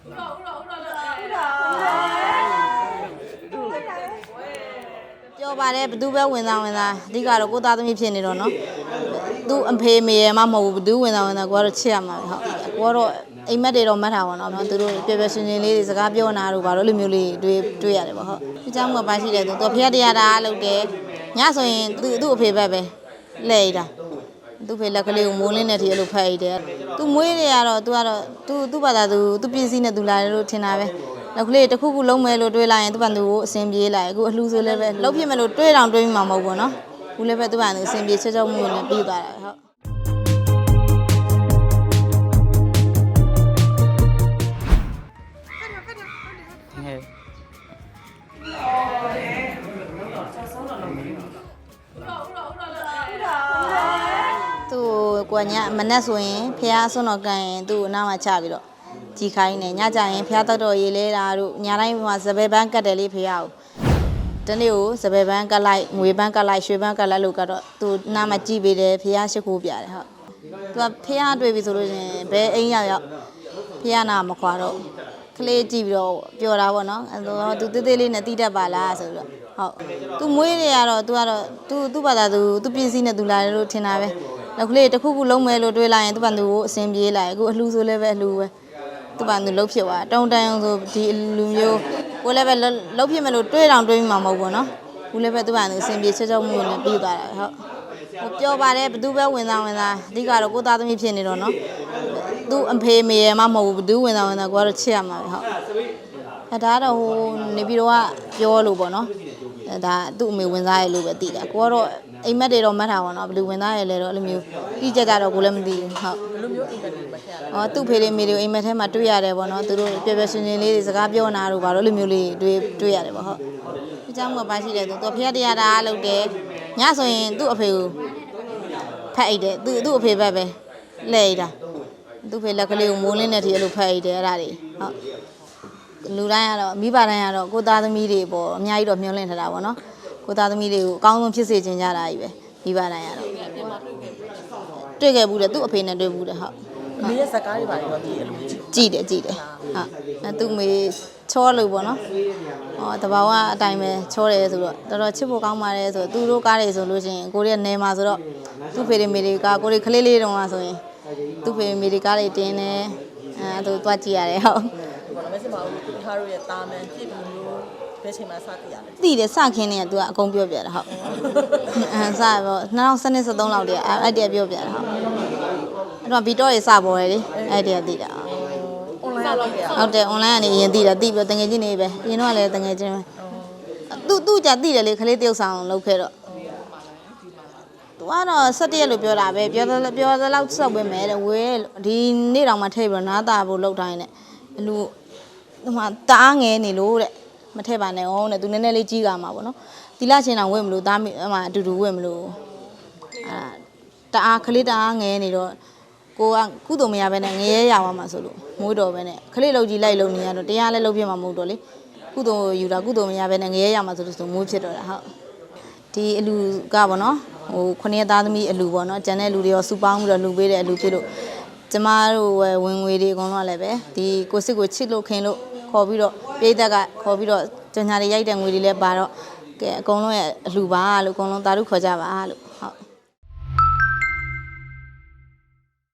ပြောပါတယ်ဘသူပဲဝင်သားဝင်သားအဓိကတော့ကိုသားသမီးဖြစ်နေတော့နော်သူအဖေမေရမမဟုတ်ဘူးဘသူဝင်သားဝင်သားကိုကတော့ချစ်ရမှာပဲဟုတ်ကိုကတော့အိမ်မက်တွေတော့မှတ်တာပါတော့နော်သူတို့ပြပြရှင်ရှင်လေးတွေစကားပြောနာတို့ဘာလို့လိုမျိုးလေးတွေ့တွေ့ရတယ်ပေါ့ဟုတ်ဒီကြောင့်ကပါရှိတယ်သူသူဖျက်တရားတာလုပ်တယ်ညဆိုရင်သူသူ့အဖေဘက်ပဲလဲရတာ သူ့ဖေလက်ကလေးကိုမိုးလင်းတဲ့ထီအဲ့လိုဖက်ရတယ်သူမွေးတွေကတော့သူကတော့သူသူ့ဘာသာသူသူပစ္စည်းနဲ့သူလာတယ်လို့ထင်တာပဲနောက်ကလေးတစ်ခုခုလုံးမယ်လို့တွေးလိုက်ရင်သူ့ဘာသူကိုအဆင်ပြေလိုက်အခုအလှဆိုးလည်းပဲလုံးပြစ်မယ်လို့တွေးတောင်တွေးမိမှာမဟုတ်ဘူးနော်ဘူးလည်းပဲသူ့ဘာသူအဆင်ပြေချက်ချက်မှုနဲ့ပြီးသွားတာဟုတ် ကိုညမနဲ့ဆိုရင်ဖះဆွန်းတော်ကန်ရင်သူ့အနားမှာချပြီးတော့ကြည်ခိုင်းနေညကြရင်ဖះတောက်တော်ရေးလဲတာတို့ညတိုင်းမှာစပယ်ပန်းကတ်တယ်လေးဖះကိုတနေ့ကိုစပယ်ပန်းကတ်လိုက်ငွေပန်းကတ်လိုက်ရွှေပန်းကတ်လိုက်လို့ကတော့သူ့နားမှာကြည်ပေးတယ်ဖះရှိခိုးပြတယ်ဟုတ်သူကဖះတွေ့ပြီဆိုလို့ရှင်ဘယ်အိမ်ရောက်ရောက်ဖះနာမခွာတော့ကလေးကြည့်ပြီးတော့ပျော်တာပေါ့နော်အဲတော့သူတေးသေးလေးနဲ့တီးတတ်ပါလားဆိုပြီးတော့ဟုတ်သူမွေးတွေကတော့သူကတော့သူသူ့ဘာသာသူသူပစ္စည်းနဲ့သူလာတယ်လို့ထင်တာပဲ နောက်ကလေးတစ်ခုခုလုံးမယ်လို့တွေးလိုက်ရင်သူ့ဘာသူကိုအဆင်ပြေလိုက်အခုအလှဆိုးလည်းပဲအလှပဲသူ့ဘာသူလှုပ်ဖြစ်သွားတုံတန်အောင်ဆိုဒီလူမျိုးကိုလည်းပဲလှုပ်ဖြစ်မယ်လို့တွေးတောင်တွေးမှာမဟုတ်ဘူးနော်ဘူးလည်းပဲသူ့ဘာသူအဆင်ပြေချက်ချက်မှုနဲ့ပြီးသွားတာဟုတ်ဟိုပြောပါတယ်ဘသူပဲဝင်သားဝင်သားအဓိကတော့ကိုသားသမီးဖြစ်နေတော့နော်သူအဖေမေရမမဟုတ်ဘူးဘသူဝင်သားဝင်သားကိုကတော့ချစ်ရမှာပဲဟုတ်အဲဒါကတော့ဟိုနေပြီးတော့ကပြောလို့ပေါ့နော်အဲ ဒါသူ့အမေဝင်သားရလို့ပဲသိတာကိုကတော့အိမ်မက်တွေတော့မှတ်တာပေါ့နော်ဘယ်လူဝင်သားရလဲတော့အဲ့လိုမျိုးပြီးကြကြတော့ကိုလည်းမသိဘူးဟုတ်ဘယ်လိုမျိုးအိမ်မက်တွေမထည့်ရလဲ။အော်သူ့ဖေလေးမေလေးကိုအိမ်မက်ထဲမှာတွေ့ရတယ်ပေါ့နော်။သူတို့ပြပြရှင်ရှင်လေးတွေစကားပြောနာတို့ဘာလို့လိုမျိုးလေးတွေ့တွေ့ရတယ်ပေါ့ဟုတ်။ဒီကြောင့်ကပါရှိတယ်သူသူဖျက်တရားတာလုပ်တယ်။ညဆိုရင်သူ့အဖေကိုဖက်အိတ်တယ်။သူသူ့အဖေဘက်ပဲလဲရတာ။သူ့ဖေလက်ကလေးကိုမိုးလင်းတဲ့ထီအဲ့လိုဖက်အိတ်တယ်အဲ့ဒါတွေဟုတ်။ လူတိုင်းကတော့မိဘတိုင်းကတော့ကိုသားသမီးတွေပေါ့အများကြီးတော့မျှော်လင့်ထားတာပေါ့နော်။ကိုသားသမီးတွေကိုအကောင်းဆုံးဖြစ်စေချင်ကြတာကြီးပဲမိဘတိုင်းကတော့တွေ့ခဲ့ဘူးတယ်သူ့အဖေနဲ့တွေ့ဘူးတယ်ဟုတ်အမေရဲ့ဇာတ်ကားတွေပါတော့ဒီအလိုကြည့်ကြည့်တယ်ကြည့်တယ်ဟုတ်အဲသူမေချောလို့ပေါ့နော်ဟောတဘာဝအတိုင်းပဲချောတယ်ဆိုတော့တော်တော်ချစ်ဖို့ကောင်းပါတယ်ဆိုတော့သူတို့ကားတွေဆိုလို့ရှိရင်ကိုရီးယားနယ်မှာဆိုတော့သူ့ဖေတွေမေတွေကကိုရီးကလေးလေးတုန်းကဆိုရင်သူ့ဖေမေတွေကားတွေတင်းတယ်အဲသူသွားကြည့်ရတယ်ဟုတ်ဘောလုံး မစမအောင်သူထားတို့ရဲ့တာမန်ပြည့်ပြီးမျိုးဘယ်ချိန်မှစသိရလဲသိတယ်စခင်းနေကသူကအကုန်ပြောပြတယ်ဟုတ်အဲစပေါ့2013 13လောက်တည်းအဲ့တည်းပြောပြတယ်ဟုတ်အဲ့တော့ဗီတော့ရေးစပေါ်တယ်လေအဲ့တည်းသိတာအွန်လိုင်းလောက်ပြရဟုတ်တယ် online ကနေအရင်သိတာသိပြီးတော့တငယ်ချင်းနေပဲအရင်တော့လည်းတငယ်ချင်းပဲသူသူကြသိတယ်လေခလေးတယောက်ဆောင်လုပ်ခဲ့တော့သူကတော့17ရက်လို့ပြောတာပဲပြောသလားပြောသလောက်စောက်ပဲမဲတဲ့ဝဲဒီနေ့တောင်မှထိပ်ပြီးတော့နားတာဖို့လောက်တိုင်းနဲ့အလူ ဟိုမှာတားငဲနေလို့တဲ့မထည့်ပါနဲ့အောင်တဲ့သူနည်းနည်းလေးကြီးကမှာပေါ့နော်တီလာချင်းတောင်ဝဲမလို့တားမိဟိုမှာအတူတူဝဲမလို့အာတအားခလေးတအားငဲနေတော့ကိုကကုသိုလ်မရဘဲနဲ့ငရဲရသွားမှာဆိုလို့မွေးတော်ပဲနဲ့ခလေးလောက်ကြီးလိုက်လုံနေရတော့တရားလည်းလုံပြမှာမဟုတ်တော့လေကုသိုလ်ယူတာကုသိုလ်မရဘဲနဲ့ငရဲရမှာဆိုလို့ဆိုမွေးဖြစ်တော့တာဟုတ်ဒီအလူကပေါ့နော်ဟိုခုနှစ်သားသမီးအလူပေါ့နော်ကျန်တဲ့လူတွေရောစူပေါင်းပြီးတော့လူပေးတဲ့အလူဖြစ်လို့ကျမတို့ဝယ်ဝင်ငွေတွေအကုန်လုံးကလည်းပဲဒီကိုစစ်ကိုချစ်လို့ခင်လို့ ခေါ်ပြီးတော့ပြည်သက်ကခေါ်ပြီးတော့ကြညာတွေရိုက်တဲ့ငွေတွေလည်းပါတော့ကဲအကုန်လုံးရဲ့အလူပါလို့အကုန်လုံးတာရုခေါ်ကြပါလို့